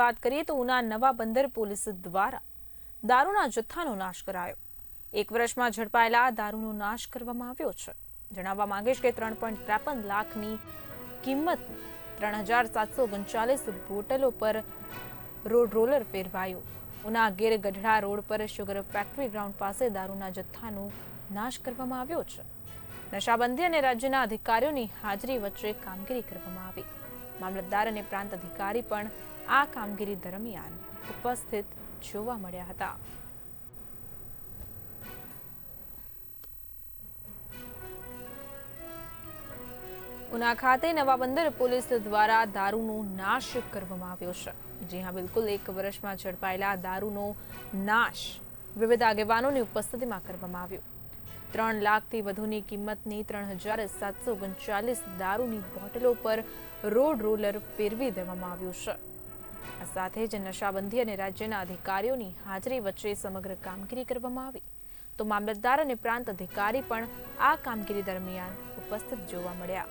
વાત કરીએ તો ઉના નવા બંદર પોલીસ દ્વારા દારૂના જથ્થાનો નાશ કરાયો. એક વર્ષમાં ઝડપાયેલા દારૂનો નાશ કરવામાં આવ્યો છે. જણાવવા માંગીશ કે ત્રણ પોઈન્ટ ત્રેપન લાખની કિંમત ત્રણ હજાર સાતસો ઓગણચાલીસ બોટલો પર રોડ રોલર ફેરવાયો. ઉના ગીર ગઢડા રોડ પર શુગર ફેક્ટરી ગ્રાઉન્ડ પાસે દારૂના જથ્થાનો નાશ કરવામાં આવ્યો છે. નશાબંધી અને રાજ્યના અધિકારીઓની હાજરી વચ્ચે કામગીરી કરવામાં આવી. મામલતદાર અને પ્રાંત અધિકારી પણ આ કામગીરી દરમિયાન ઉપસ્થિત જોવા મળ્યા હતા. ઉના ખાતે નવા બંદર પોલીસ દ્વારા દારૂનો નાશ કરવામાં આવ્યો છે. જી હા, બિલકુલ. એક વર્ષમાં ઝડપાયેલા દારૂનો નાશ વિવિધ આગેવાનોની ઉપસ્થિતિમાં કરવામાં આવ્યો. ત્રણ લાખથી વધુની કિંમતની ત્રણ હજાર સાતસો ઓગણચાલીસ દારૂની બોટલો પર રોડ રોલર ફેરવી દેવામાં આવ્યું છે. આ સાથે જ નશાબંધી અને રાજ્યના અધિકારીઓની હાજરી વચ્ચે સમગ્ર કામગીરી કરવામાં આવી. તો મામલતદાર અને પ્રાંત અધિકારી પણ આ કામગીરી દરમિયાન ઉપસ્થિત જોવા મળ્યા.